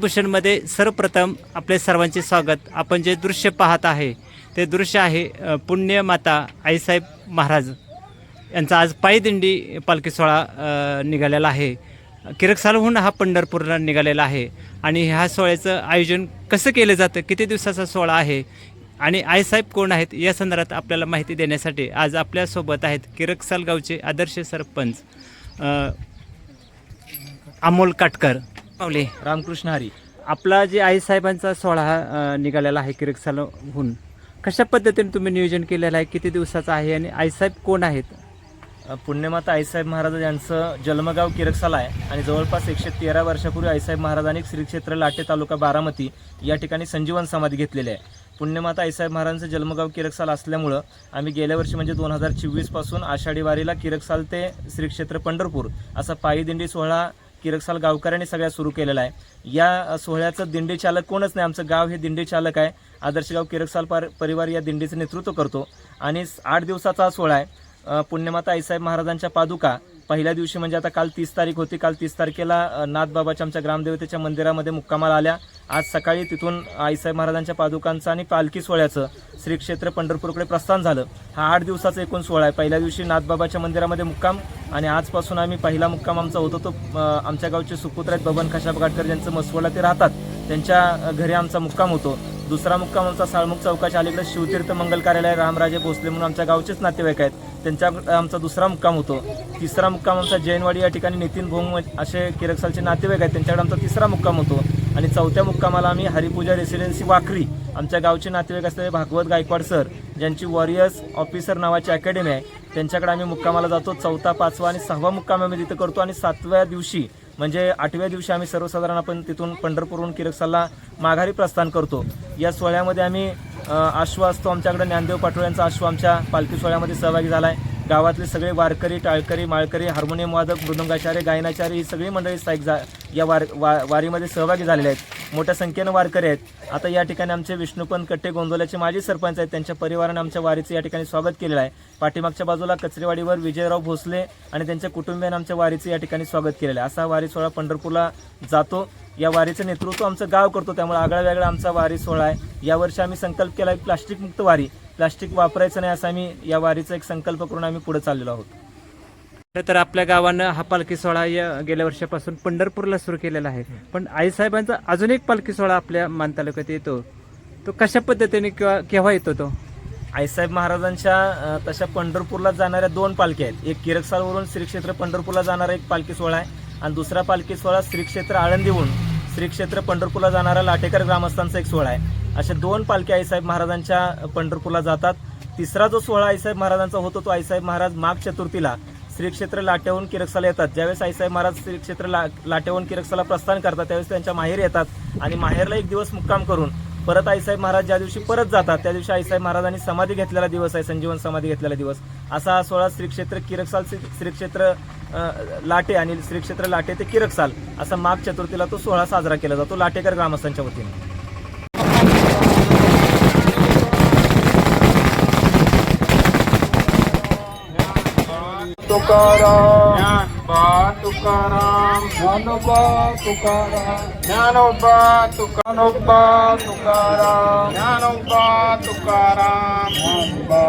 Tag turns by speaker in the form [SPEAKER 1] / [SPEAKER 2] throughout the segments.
[SPEAKER 1] भूषणमध्ये सर्वप्रथम आपले सर्वांचे स्वागत. आपण जे दृश्य पाहत आहे ते दृश्य आहे पुण्य पुण्यमाता आईसाहेब महाराज. यांचा आज पायदिंडी पालखी सोहळा निघालेला आहे. किरकसालहून हा पंढरपूरला निघालेला आहे. आणि ह्या सोहळ्याचं आयोजन कसं केलं जातं किती दिवसाचा सोहळा आहे आणि आईसाहेब कोण आहेत या संदर्भात आपल्याला माहिती देण्यासाठी आज आपल्यासोबत आहेत किरकसाल गावचे आदर्श सरपंच अमोल काटकर. पावले.
[SPEAKER 2] रामकृष्ण हरी.
[SPEAKER 1] आपला जे आईसाहेबांचा सोहळा अ, निघालेला आहे किरकसालहून कशा पद्धतीने तुम्ही नियोजन केलेलं आहे? किती दिवसाचा आहे आणि आईसाहेब कोण आहेत?
[SPEAKER 2] पुण्यमाता आईसाहेब महाराज यांचं जन्मगाव किरकसाला आहे आणि जवळपास एकशे तेरा वर्षापूर्वी आईसाहेब महाराजांनी श्री क्षेत्र लाटे तालुका बारामती या ठिकाणी संजीवन समाधी घेतलेली आहे. पुण्यमाता आईसाहेब महाराजांचं जन्मगाव किरकसाल असल्यामुळं आम्ही गेल्या वर्षी म्हणजे दोन हजार चोवीसपासून आषाढी वारीला किरकसाल ते श्री क्षेत्र पंढरपूर असा पायी दिंडी सोहळा किरकसाल गावकऱ्यांनी सगळ्या सुरू केलेला आहे. या सोहळ्याचं दिंडी चालक कोणच नाही. आमचं गाव हे दिंडी चालक आहे. आदर्श गाव किरकसाल पार परिवार या दिंडीचं नेतृत्व करतो. आणि आठ दिवसाचा हा सोहळा आहे. पुण्यमाता आईसाहेब महाराजांच्या पादुका पहिल्या दिवशी म्हणजे आता काल तीस तारीख होती. काल तीस तारखेला नाथबाबाच्या आमच्या ग्रामदेवतेच्या मंदिरामध्ये मुक्कामाला आल्या. आज सकाळी तिथून आईसाहेब महाराजांच्या पादुकांचं आणि पालखी सोहळ्याचं श्री क्षेत्र पंढरपूरकडे प्रस्थान झालं. हा आठ दिवसाचा एकूण सोहळा आहे. पहिल्या दिवशी नाथबाबाच्या मंदिरामध्ये मुक्काम आणि आजपासून आम्ही पहिला मुक्काम आमचा होतो तो आमच्या गावचे सुपुत्र आहेत बबन खशाब गाडकर ज्यांचं मसवडला ते राहतात. त्यांच्या घरी आमचा मुक्काम होतो. दुसरा मुक्काम आमचा साळमुख चौकाच्या अलीकडे शिवतीर्थ मंगल कार्यालय रामराजे भोसले म्हणून आमच्या गावचेच नातेवाईक आहेत. त्यांच्या आमचा दुसरा मुक्काम होतो. तिसरा मुक्काम आमचा जैनवाडी या ठिकाणी नितीन भोंग असे किरकसालचे नातेवाईक आहेत. त्यांच्याकडे आमचा तिसरा मुक्काम होतो. आणि चौथ्या मुक्कामाला आम्ही हरिपूजा रेसिडेन्सी वाखरी आमच्या गावचे नातेवाईक असलेले भागवत गायकवाड सर ज्यांची वॉरियर्स ऑफिसर नावाची अकॅडमी आहे. त्यांच्याकडे आम्ही मुक्कामाला जातो. चौथा पाचवा आणि सहावा मुक्काम आम्ही तिथं करतो. आणि सातव्या दिवशी म्हणजे आठव्या दिवशी आम्ही सर्वसाधारण आपण तिथून पंढरपूरहून किरकसालला माघारी प्रस्थान करतो. या सोहळ्यामध्ये आम्ही अश्व असतो आमच्याकडे ज्ञानदेव पाटोळ्यांचा अश्व आमच्या पालखी सोहळ्यामध्ये सहभागी झाला आहे गावातले सगळे वारकरी टाळकरी माळकरी हार्मोनियम वादक मृदंगाचार्य गायनाचार्य ही सगळी मंडळी स्थायिक जा या वार वा वारीमध्ये सहभागी झालेले आहेत. मोठ्या संख्येनं वारकरी आहेत. आता या ठिकाणी आमचे विष्णुपंत कट्टे गोंदवल्याचे माजी सरपंच आहेत. त्यांच्या परिवारानं आमच्या वारीचं या ठिकाणी स्वागत केलेलं आहे. पाठीमागच्या बाजूला कचरेवाडीवर विजयराव भोसले आणि त्यांच्या कुटुंबियांनी आमच्या वारीचं या ठिकाणी स्वागत केलेलं आहे. असा वारी सोहळा पंढरपूरला जातो. या वारीचं नेतृत्व आमचं गाव करतो. त्यामुळे आगळा वेगळा आमचा वारी सोहळा आहे. यावर्षी आम्ही संकल्प केला आहे प्लास्टिकमुक्त वारी. प्लास्टिक वापरायचं नाही असा आम्ही या वारीचा एक संकल्प करून आम्ही पुढे चाललेलो आहोत.
[SPEAKER 1] खरं तर आपल्या गावानं हा पालखी सोहळा या गेल्या वर्षापासून पंढरपूरला सुरू केलेला आहे. पण आईसाहेबांचा अजून एक पालखी सोहळा आपल्या मान तालुक्यात येतो. तो कशा पद्धतीने किंवा केव्हा येतो तो?
[SPEAKER 2] आईसाहेब महाराजांच्या तशा पंढरपूरला जाणाऱ्या दोन पालख्या आहेत. एक किरकसालवरून श्री क्षेत्र पंढरपूरला जाणारा एक पालखी सोहळा आहे. आणि दुसरा पालखी सोहळा श्री क्षेत्र आळंदीहून श्री क्षेत्र पंढरपूरला जाणारा लाटेकर ग्रामस्थांचा एक सोहळा आहे. अशा दोन पालख्या आईसाहेब महाराजांच्या पंढरपूरला जातात. तिसरा जो सोहळा आईसाहेब महाराजांचा होतो तो आईसाहेब महाराज माघ चतुर्थीला श्री क्षेत्र लाटेहून किरकसाला येतात. ज्यावेळेस आईसाहेब महाराज श्री क्षेत्र ला लाट्याहून किरकसाला प्रस्थान करतात त्यावेळेस त्यांच्या माहेर येतात आणि माहेरला एक दिवस मुक्काम करून परत आईसाहेब महाराज ज्या दिवशी परत जातात त्या दिवशी आईसाहेब महाराजांनी समाधी घेतलेला दिवस आहे संजीवन समाधी घेतलेला दिवस. असा हा सोहळा श्रीक्षेत्र किरकसाल श्रीक्षेत्र लाटे आणि श्रीक्षेत्र लाटे ते किरकसाल असा माघ चतुर्थीला तो सोहळा साजरा केला जातो लाटेकर ग्रामस्थांच्या वतीने.
[SPEAKER 3] तुकाराम ज्ञानबा तुकाराम ज्ञानोबा तुकाराम ज्ञानोबा तुकानोबा तुकाराम ज्ञानोबा तुकाराम ज्ञानोबा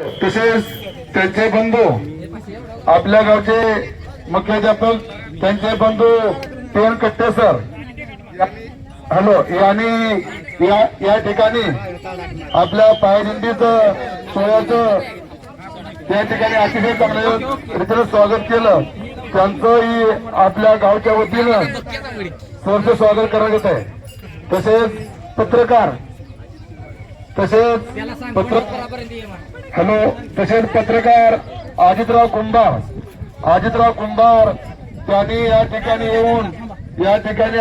[SPEAKER 3] तसेच त्यांचे बंधू आपल्या गावचे मुख्याध्यापक त्यांचे बंधू पेन कट्टे सर. हॅलो यांनी या या ठिकाणी आपल्या पायदिंडीच सोहळ्याचं त्या ठिकाणी अतिशय चांगल्या रीतीनं स्वागत केलं. त्यांचंही आपल्या गावच्या वतीनं सहर्ष स्वागत करण्यात येत आहे. तसेच पत्रकार तसेच पत्र हॅलो तसेच पत्रकार अजितराव कुंभार. अजितराव कुंभार त्यांनी या ठिकाणी येऊन या ठिकाणी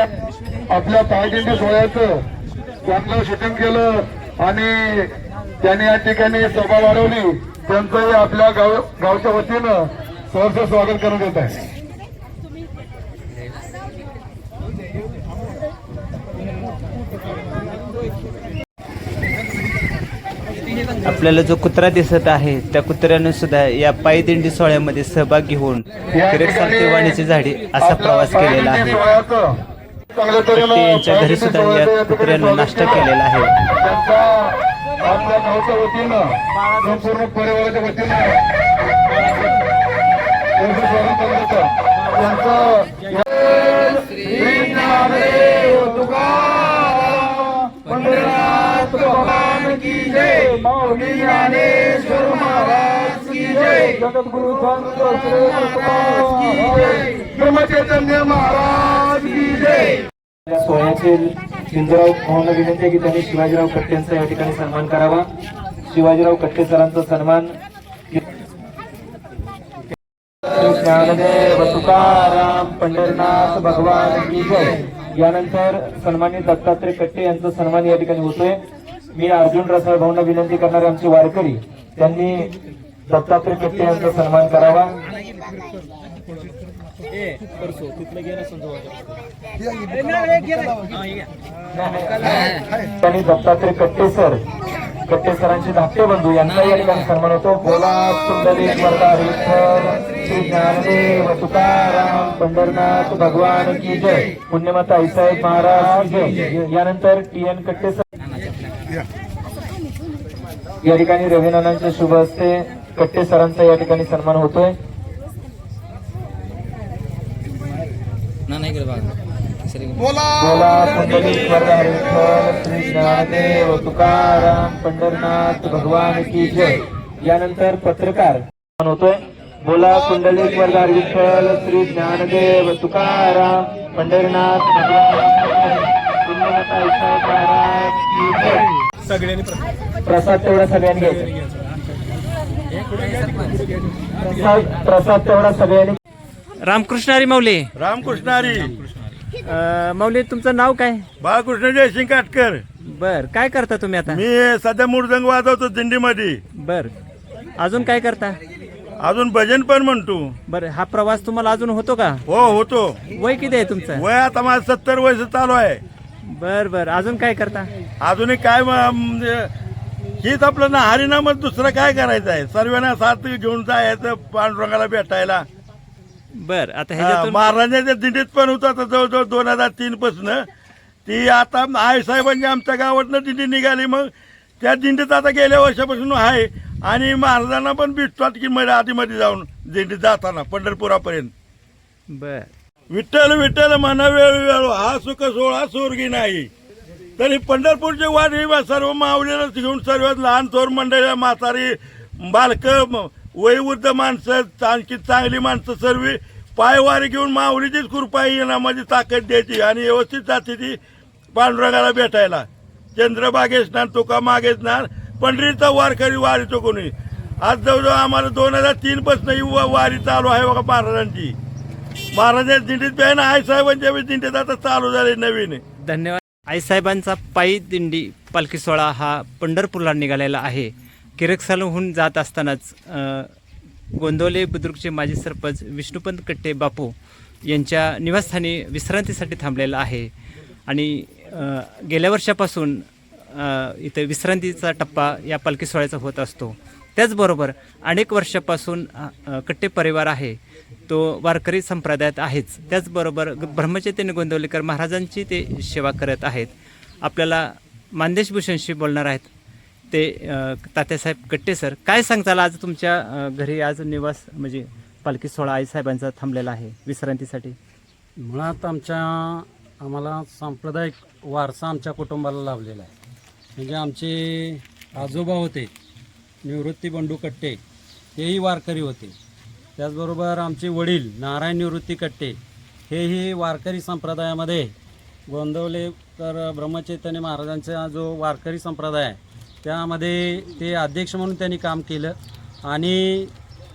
[SPEAKER 3] आपल्या पायदिंडी सोहळ्याचं चांगलं शूटिंग केलं आणि त्यांनी या ठिकाणी सभा वाढवली. त्यांचंही आपल्या गाव गावच्या वतीनं सहर्ष स्वागत करण्यात येत आहे.
[SPEAKER 1] आपल्याला जो कुत्रा दिसत आहे त्या कुत्र्याने सुद्धा या पायदिंडी सोहळ्यामध्ये सहभाग सारथी
[SPEAKER 3] ठिकाणी
[SPEAKER 1] वाणीची झाडी असा प्रवास केलेला आहे यांच्या घरी सुद्धा या कुत्र्यानं नाश्ता
[SPEAKER 3] केलं.
[SPEAKER 1] केलेला आहे.
[SPEAKER 3] परिवाराच्या वतीनं ज्ञानेश्वर महाराज की जय। जगद्गुरु संत श्री तुकाराम की जय। ब्रह्मचैतन्य महाराज की जय।
[SPEAKER 2] सोहळ्याचे सिंधुराव मोहन विनंती आहे की त्यांनी शिवाजीराव कट्टेंचा या ठिकाणी सन्मान करावा. शिवाजीराव कट्टे सरांचा सन्मान ज्ञानदेव तुकाराम पंढरनाथ भगवान की जय. यानंतर सन्मानित दत्तात्रय कट्टे यांचा सन्मान या ठिकाणी होतोय. मी अर्जुन रसाळ भाऊंना विनंती करणारे आमचे वारकरी त्यांनी दत्तात्रय कट्टे यांचा सन्मान करावा. त्यांनी दत्तात्रय कट्टे सर कट्टे सरांचे धाकटे बंधू यांचा या ठिकाणी सन्मान होतो. बोला सुंदरी वरदा श्री ज्ञानदेव तुकाराम पंढरनाथ भगवान की जय. पुण्यमाता आईसाहेब महाराज जय. यानंतर टी एन कट्टे सर या ठिकाणी रविनानांच्या शुभ हस्ते कट्टे सरांचा या ठिकाणी सन्मान होतोय. बोला. तुकाराम पंढरनाथ भगवान की जय. यानंतर पत्रकार होतोय. बोला कुंडलिक वरदा विठ्ठल श्री ज्ञानदेव तुकाराम पंढरनाथ भगवान प्रसाद. तेवढा सगळ्यांनी घ्यायचा. प्रसाद प्रसाद तेवढा सगळ्यांनी
[SPEAKER 1] रामकृष्णारी माऊली
[SPEAKER 4] रामकृष्णारी.
[SPEAKER 1] अं, माऊली तुमचं नाव काय?
[SPEAKER 4] बाळकृष्ण जयसिंग काटकर.
[SPEAKER 1] बर काय करता तुम्ही आता?
[SPEAKER 4] मी सध्या मृदंग वाजवतो दिंडीमध्ये.
[SPEAKER 1] बर. अजून काय करता?
[SPEAKER 4] अजून भजन पण म्हणतो.
[SPEAKER 1] बर हा प्रवास तुम्हाला अजून होतो का?
[SPEAKER 4] हो होतो.
[SPEAKER 1] वय किती आहे तुमचं?
[SPEAKER 4] वय आता माझं सत्तर वर्ष चालू आहे.
[SPEAKER 1] बर बर. अजून काय करता?
[SPEAKER 4] अजूनही काय म- म्हणजे हीच आपलं ना हरिनामच दुसरं काय करायचं आहे? सर्वांना साथ घेऊन जायचं पांडुरंगाला भेटायला.
[SPEAKER 1] बर आता
[SPEAKER 4] हा,
[SPEAKER 1] ह्याच्यातून
[SPEAKER 4] महाराजांच्या दिंडीत पण होतं आता जवळजवळ दोन हजार तीन पासून. ती आता आई साहेबांची आमच्या गावातनं दिंडी निघाली मग त्या दिंडीत आता गेल्या वर्षापासून आहे. आणि महाराजांना पण भेटतात की मध्ये आधीमध्ये जाऊन दिंडीत जाताना पंढरपुरापर्यंत.
[SPEAKER 1] बर.
[SPEAKER 4] विठ्ठल विठ्ठल म्हणा वेळ वेळ हा सुख सोहळा सोरगी नाही. तरी पंढरपूरची वाट ही सर्व माऊलीला घेऊन सर्व लहान थोर मंडळी म्हातारी बालक वयवृद्ध माणसं आणखी चांगली माणसं सर्व. पायवारी घेऊन माऊलीचीच कृपा येणार माझी ताकद द्यायची आणि व्यवस्थित जाते ती पांडुरंगाला भेटायला. चंद्रबागेसणार तुका मागेसणार पंढरीचा वारकरी वारीतो कोणी. आज जवळजवळ आम्हाला दोन हजार तीन पासून वारी चालू आहे बघा महाराजांची. महाराजांच्या दिंडीत बी आहे ना आई साहेबांच्या बी दिंडीत आता चालू झाले नवीन.
[SPEAKER 1] धन्यवाद. आईसाहेबांचा पायी दिंडी पालखी सोहळा हा पंढरपूरला निघालेला आहे. किरकसालहून जात असतानाच गोंदवले बुद्रुकचे माजी सरपंच विष्णुपंत कट्टे बापू यांच्या निवासस्थानी विश्रांतीसाठी थांबलेला आहे. आणि गेल्या वर्षापासून इथं इथे विश्रांतीचा टप्पा या पालखी सोहळ्याचा होत असतो. त्याचबरोबर अनेक वर्षापासून कट्टे परिवार आहे. तो वारकरी संप्रदायात आहेच. त्याचबरोबर ग- ब्रह्मचैतन्य गोंदवलेकर महाराजांची ते सेवा करत आहेत. आपल्याला मानदेश भूषणशी बोलणार आहेत ते तात्यासाहेब कट्टे सर. काय सांगताल आज तुमच्या घरी आज निवास म्हणजे पालखी सोहळा आईसाहेबांचा थांबलेला आहे विश्रांतीसाठी?
[SPEAKER 5] मुळात आमच्या आम्हाला सांप्रदायिक वारसा आमच्या कुटुंबाला लाभलेला आहे. म्हणजे आमचे आजोबा होते निवृत्ती बंडू कट्टे हेही वारकरी होते. त्याचबरोबर आमचे वडील नारायण निवृत्ती कट्टे हेही वारकरी संप्रदायामध्ये गोंदवलेकर ब्रह्मचैतन्य महाराजांचा जो वारकरी संप्रदाय आहे त्यामध्ये ते अध्यक्ष म्हणून त्यांनी काम केलं आणि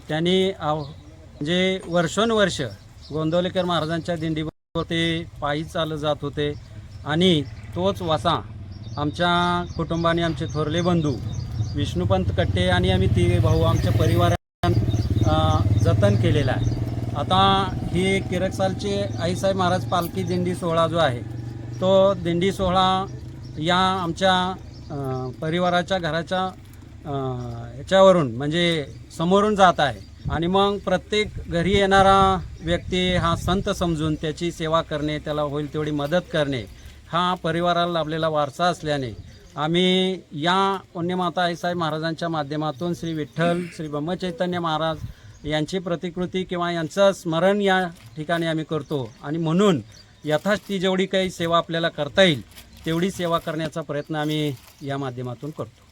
[SPEAKER 5] त्यांनी आव म्हणजे वर्षोनुवर्ष गोंदवलेकर महाराजांच्या दिंडीवर ते पायी चालत जात होते आणि तोच वासा आमच्या कुटुंबाने आमचे थोरले बंधू विष्णुपंत कट्टे आणि आम्ही ती भाऊ आमच्या परिवारात जतन केलेलं आहे. आता ही किरकसालची आईसाहेब महाराज पालखी दिंडी सोहळा जो आहे तो दिंडी सोहळा या आमच्या परिवाराच्या घराच्या याच्यावरून म्हणजे समोरून जात आहे. आणि मग प्रत्येक घरी येणारा व्यक्ती हा संत समजून त्याची सेवा करणे त्याला होईल तेवढी मदत करणे हा परिवाराला लाभलेला वारसा असल्याने आम्ही या पुण्यमाता आईसाहेब महाराजांच्या माध्यमातून श्री विठ्ठल श्री ब्रह्मचैतन्य महाराज यांची प्रतिकृती किंवा यांचं स्मरण या ठिकाणी आम्ही करतो. आणि म्हणून यथाशक्ती जेवढी काही सेवा आपल्याला करता येईल तेवढी सेवा करण्याचा प्रयत्न आम्ही या माध्यमातून करतो.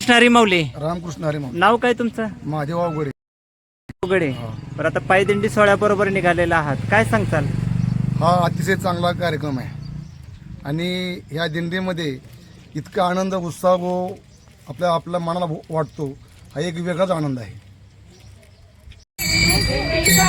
[SPEAKER 1] कृष्णारी माऊली.
[SPEAKER 3] रामकृष्ण हरी
[SPEAKER 1] नाव काय तुमचं?
[SPEAKER 3] माझे वावगोरे
[SPEAKER 1] उघडे. बरं आता पायदिंडी सोहळ्याबरोबर निघालेला आहात. काय सांगताल?
[SPEAKER 3] हा अतिशय चांगला कार्यक्रम आहे. आणि ह्या दिंडीमध्ये इतका आनंद उत्साह व आपल्या आपल्या मनाला वाटतो. हा एक वेगळाच आनंद आहे. Thank you.